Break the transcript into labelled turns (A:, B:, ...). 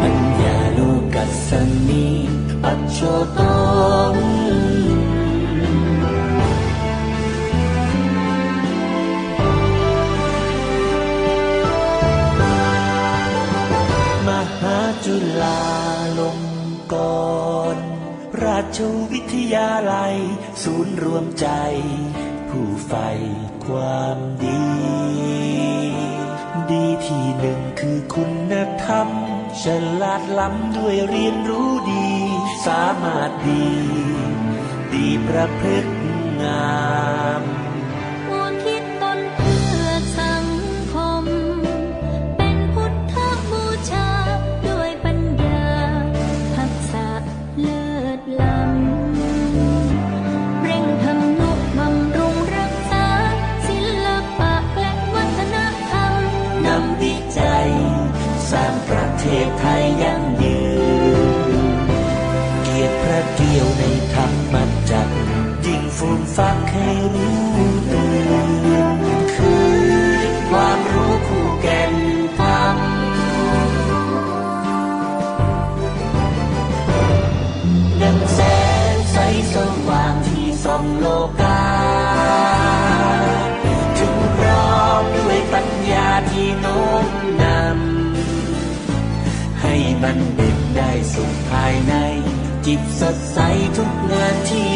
A: ปัญญาลูกัสสมิปัจโชตังมหาจุฬาลงกรณ์ราชวิทยาลัย ศูนย์รวมใจ ผู้ใฝ่ความดี ดีที่หนึ่งคือคุณธรรมฉลาดล้ำด้วยเรียนรู้ดี สามารถดี ดีประพฤติงาม
B: มวลคิดตนเพื่อสังคมเป็นพุทธบูชา นำวิ
A: จัย สร้างประเทศไทยยั่งยืน เกียรติพระเกี่ยวในธรรมจักรยิ่งฟูมฟักให้รู้ มันเด็ดได้สุขภายใน จิตสดใสทุกนาที